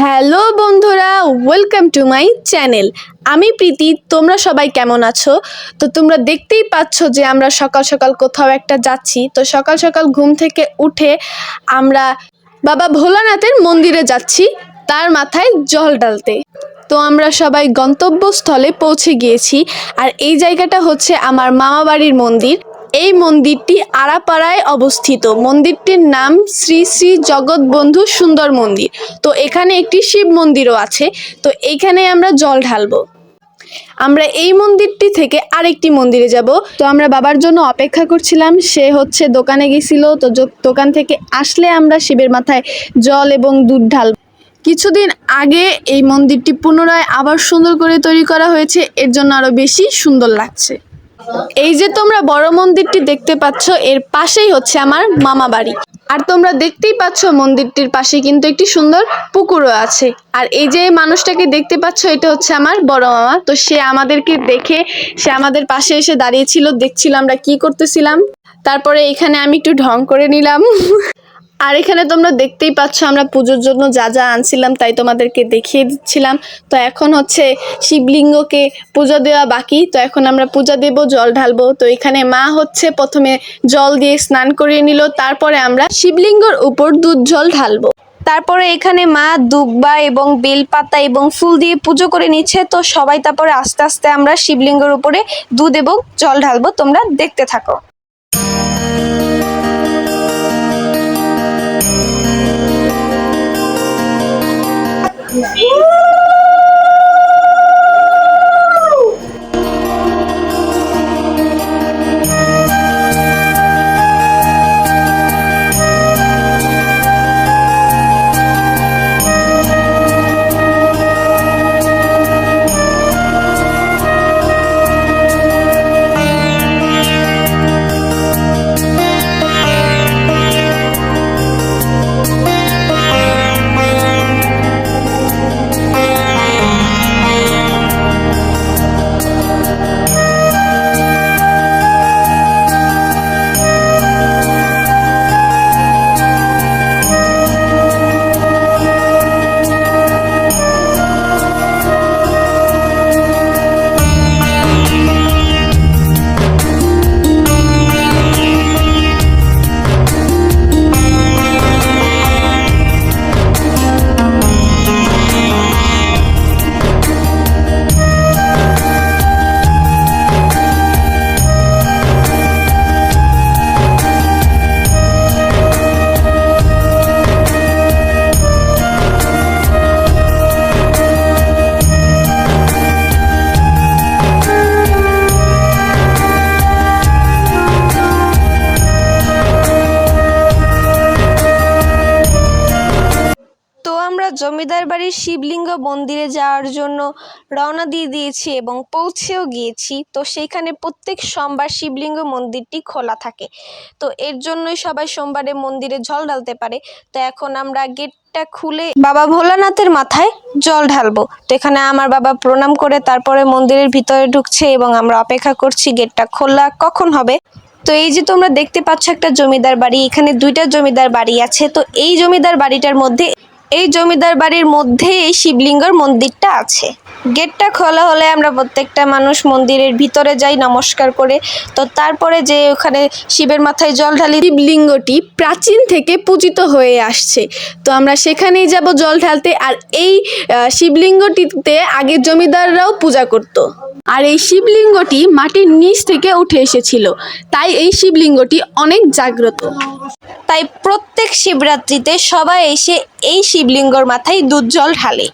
Hello বন্ধুরা welcome to my channel আমি প্রীতি, তোমরা সবাই কেমন আছো? তো তোমরা দেখতেই পাচ্ছ যে আমরা সকাল সকাল কোথাও একটা যাচ্ছি। তো সকাল সকাল ঘুম থেকে উঠে আমরা বাবা ভোলানাথের মন্দিরে যাচ্ছি, তার মাথায় জল ডালতে তো আমরা সবাই গন্তব্যস্থলে পৌঁছে গিয়েছি। আর এই জায়গাটা হচ্ছে আমার মামাবাড়ির মন্দির। এই মন্দিরটি আড়াপাড়ায় অবস্থিত। মন্দিরটির নাম শ্রী শ্রী জগৎবন্ধু সুন্দর মন্দির। তো এখানে একটি শিব মন্দিরও আছে। তো এইখানে আমরা জল ঢালবো। আমরা এই মন্দিরটি থেকে আরেকটি মন্দিরে যাব। তো আমরা বাবার জন্য অপেক্ষা করছিলাম। সে হচ্ছে দোকানে গেছিল। তো দোকান থেকে আসলে আমরা শিবের মাথায় জল এবং দুধ ঢাল কিছুদিন আগে এই মন্দিরটি পুনরায় আবার সুন্দর করে তৈরি করা হয়েছে। এর জন্য আরও বেশি সুন্দর লাগছে। এই যে তোমরা বড় মন্দিরটি দেখতে পাচ্ছ, এর পাশেই হচ্ছে আমার মামা বাড়ি। আর তোমরা দেখতেই পাচ্ছ মন্দিরটির পাশে কিন্তু একটি সুন্দর পুকুরও আছে। আর এই যে মানুষটাকে দেখতে পাচ্ছ, এটা হচ্ছে আমার বড় মামা। তো সে আমাদেরকে দেখে, সে আমাদের পাশে এসে দাঁড়িয়েছিল, দেখছিল আমরা কি করতেছিলাম। তারপরে এখানে আমি একটু ঢং করে নিলাম। আর এখানে তোমরা দেখতেই পাচ্ছ, আমরা পুজোর জন্য যা যা আনছিলাম তাই তোমাদেরকে দেখিয়ে দিচ্ছিলাম। তো এখন হচ্ছে শিবলিঙ্গকে পুজো দেওয়া বাকি। তো এখন আমরা পূজা দেব, জল ঢালবো। তো এখানে মা হচ্ছে প্রথমে জল দিয়ে স্নান করিয়ে নিল, তারপরে আমরা শিবলিঙ্গর উপর দুধ জল ঢালবো। তারপরে এখানে মা দুব্বা এবং বেলপাতা এবং ফুল দিয়ে পুজো করে নিচ্ছে। তো সবাই তারপরে আস্তে আস্তে আমরা শিবলিঙ্গের উপরে দুধ এবং জল ঢালবো, তোমরা দেখতে থাকো। তো জমিদার বাড়ির শিবলিঙ্গ মন্দিরে যাওয়ার জন্য রওনা দিয়ে দিয়েছি এবং পৌঁছেও গিয়েছি। তো সেইখানে প্রত্যেক সোমবার শিবলিঙ্গ মন্দিরটি খোলা থাকে। তো এর জন্যই সবাই সোমবারে মন্দিরে জল ঢালতে পারে। তো এখন আমরা গেটটা খুলে বাবা ভোলানাথের মাথায় জল ঢালবো। তো এখানে আমার বাবা প্রণাম করে তারপরে মন্দিরের ভিতরে ঢুকছে এবং আমরা অপেক্ষা করছি গেটটা খোলা কখন হবে। তো এই যে তোমরা দেখতে পাচ্ছ একটা জমিদার বাড়ি। এখানে দুইটা জমিদার বাড়ি আছে। তো এই জমিদার বাড়িটার মধ্যে এই জমিদার বাড়ির মধ্যে এই শিবলিঙ্গর মন্দিরটা আছে। গেটটা খোলা হলে আমরা প্রত্যেকটা মানুষ মন্দিরের ভিতরে যাই, নমস্কার করে। তো তারপরে যে ওখানে শিবের মাথায় জল ঢালি শিবলিঙ্গটি প্রাচীন থেকে পূজিত হয়ে আসছে। তো আমরা সেখানেই যাব জল ঢালতে আর এই শিবলিঙ্গটিতে আগে জমিদাররাও পূজা করত। আর এই শিবলিঙ্গটি মাটির নিচ থেকে উঠে এসেছিল। তাই এই শিবলিঙ্গটি অনেক জাগ্রত। তাই প্রত্যেক শিবরাত্রিতে সবাই এসে এই শিবলিঙ্গর মাথায় দুধ জল ঢালে।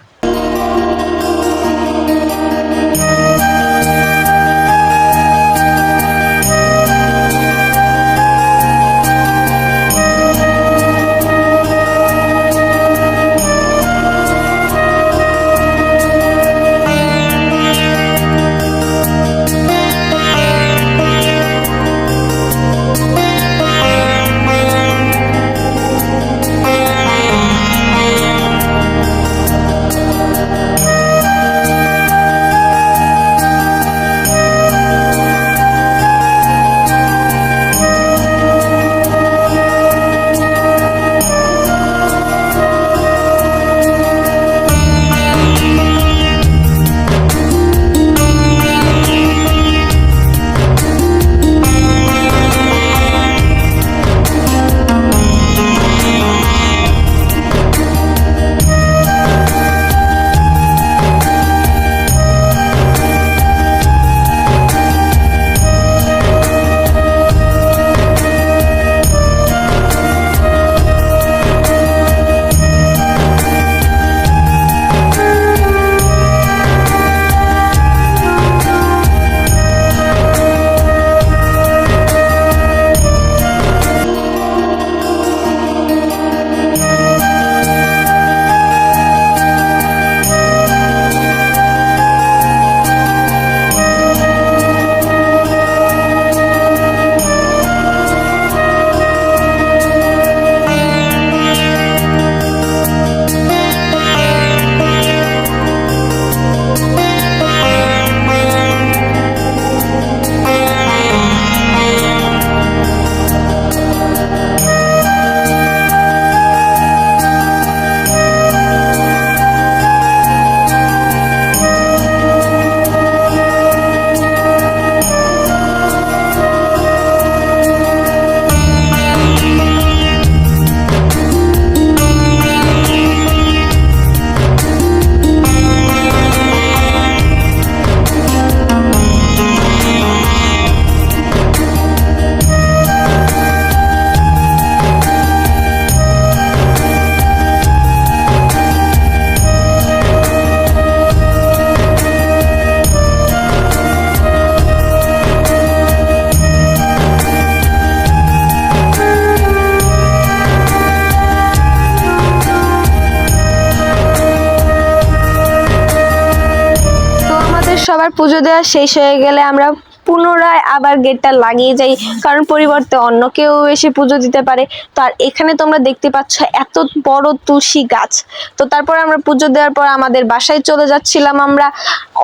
একবার পুজো দেওয়া শেষ হয়ে গেলে আমরা পুনরায় আবার গেটটা লাগিয়ে যাই, কারণ পরিবর্তে অন্য কেউ এসে পুজো দিতে পারে। তো আর এখানে তোমরা দেখতে পাচ্ছ এত বড় তুলসী গাছ। তো তারপর আমরা পুজো দেওয়ার পর আমাদের বাসায় চলে যাচ্ছিলাম আমরা।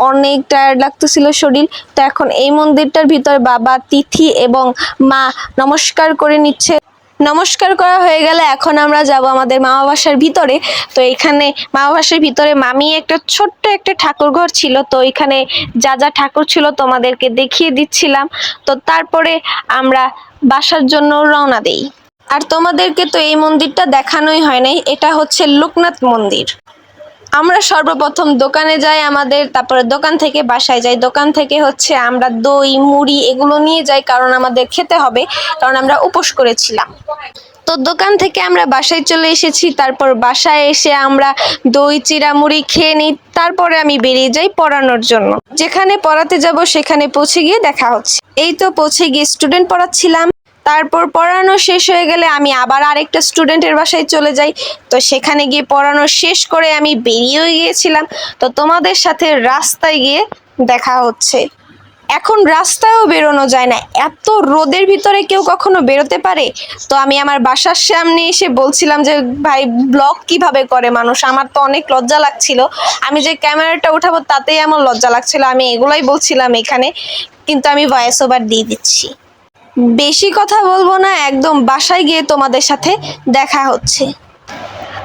অনেক টায়ার্ড লাগতেছিল শরীর। তো এখন এই মন্দিরটার ভিতর বাবা, তিথি এবং মা নমস্কার করে নিচ্ছে। নমস্কার করা হয়ে গেলে এখন আমরা যাব আমাদের মামা বাসার ভিতরে। তো এখানে মামা বাসার ভিতরে মামি একটা ছোট্ট একটা ঠাকুর ঘর ছিল। তো এখানে যা যা ঠাকুর ছিল তোমাদেরকে দেখিয়ে দিচ্ছিলাম। তো তারপরে আমরা বাসার জন্য রওনা দেই। আর তোমাদেরকে তো এই মন্দিরটা দেখানোই হয় নাই। এটা হচ্ছে লোকনাথ মন্দির। আমরা সর্বপ্রথম দোকানে যাই আমাদের, তারপরে দোকান থেকে বাসায় যাই। দোকান থেকে হচ্ছে আমরা দই, মুড়ি এগুলো নিয়ে যাই কারণ আমাদের খেতে হবে, কারণ আমরা উপোস করেছিলাম। তো দোকান থেকে আমরা বাসায় চলে এসেছি, তারপর বাসায় এসে আমরা দই, চিরা মুড়ি খেয়ে নিই, তারপরে আমি বেরিয়ে যাই পড়ানোর জন্য। যেখানে পড়াতে যাব সেখানে পৌঁছে গিয়ে দেখা হচ্ছে। এই তো পৌঁছে গিয়ে স্টুডেন্ট পড়াচ্ছিলাম। তারপর পড়ানো শেষ হয়ে গেলে আমি আবার আরেকটা স্টুডেন্টের বাসায় চলে যাই। তো সেখানে গিয়ে পড়ানো শেষ করে আমি বেরিয়েও গিয়েছিলাম। তো তোমাদের সাথে রাস্তায় গিয়ে দেখা হচ্ছে। এখন রাস্তায়ও বেরোনো যায় না। এত রোদের ভিতরে কেউ কখনো বেরোতে পারে? তো আমি আমার বাসার সামনে এসে বলছিলাম যে, ভাই ব্লগ কীভাবে করে মানুষ? আমার তো অনেক লজ্জা লাগছিল। আমি যে ক্যামেরাটা উঠাবো তাতেই আমার লজ্জা লাগছিল। আমি এগুলাই বলছিলাম এখানে। কিন্তু আমি ভয়েস ওভার দিয়ে দিচ্ছি। বেশি কথা বলব না, একদম বাসায় গিয়ে তোমাদের সাথে দেখা হচ্ছে।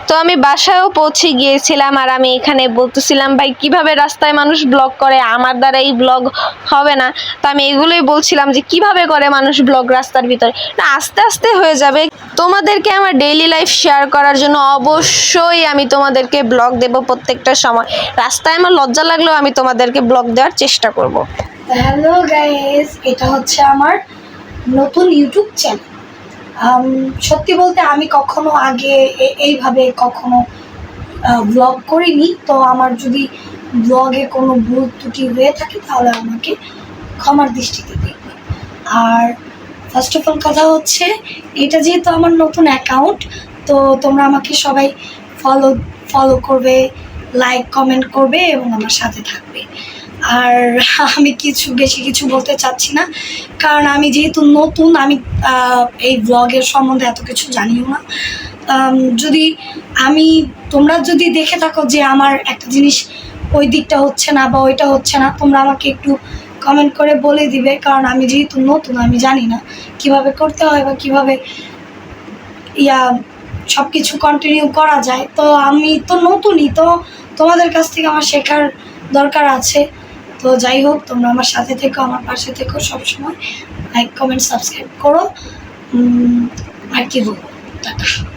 তো আমি বাসায়ও পৌঁছে গিয়েছিলাম আর আমি এখানে বলতেছিলাম, ভাই, কীভাবে রাস্তায় মানুষ ব্লগ করে? আমার দ্বারা এই ব্লগ হবে না। তো আমি এগুলোই বলছিলাম যে, কীভাবে করে মানুষ ব্লগ রাস্তার ভিতরে? না, আস্তে আস্তে হয়ে যাবে। তোমাদেরকে আমার ডেইলি লাইফ শেয়ার করার জন্য অবশ্যই আমি তোমাদেরকে ব্লগ দেব প্রত্যেকটা সময়। রাস্তায় আমার লজ্জা লাগলেও আমি তোমাদেরকে ব্লগ দেওয়ার চেষ্টা করব। হ্যালো গাইস, এটা হচ্ছে আমার নতুন ইউটিউব চ্যানেল সত্যি বলতে আমি কখনো আগে এইভাবে কখনো ব্লগ করিনি। তো আমার যদি ব্লগে কোনো ভুল ত্রুটি হয়ে থাকে, তাহলে আমাকে ক্ষমার দৃষ্টিতে দেখবে আর ফার্স্ট অফ অল কথা হচ্ছে, এটা যেহেতু আমার নতুন অ্যাকাউন্ট তো তোমরা আমাকে সবাই ফলো ফলো করবে লাইক কমেন্ট করবে এবং আমার সাথে থাকবে। আর আমি কিছু, বেশি কিছু বলতে চাচ্ছি না, কারণ আমি যেহেতু নতুন, আমি এই ব্লগের সম্বন্ধে এত কিছু জানিও না। যদি আমি, তোমরা যদি দেখে থাকো যে আমার একটা জিনিস ওই দিকটা হচ্ছে না বা ওইটা হচ্ছে না, তোমরা আমাকে একটু কমেন্ট করে বলে দিবে, কারণ আমি যেহেতু নতুন, আমি জানি না কীভাবে করতে হয় বা কীভাবে, ইয়া সব কিছু কন্টিনিউ করা যায়। তো আমি তো নতুনই, তো তোমাদের কাছ থেকে আমার শেখার দরকার আছে। তো যাই হোক, তোমরা আমার সাথে থেকো, আমার পাশে থেকো সবসময়। লাইক কমেন্ট সাবস্ক্রাইব করো। আর কি বলব? টাটা।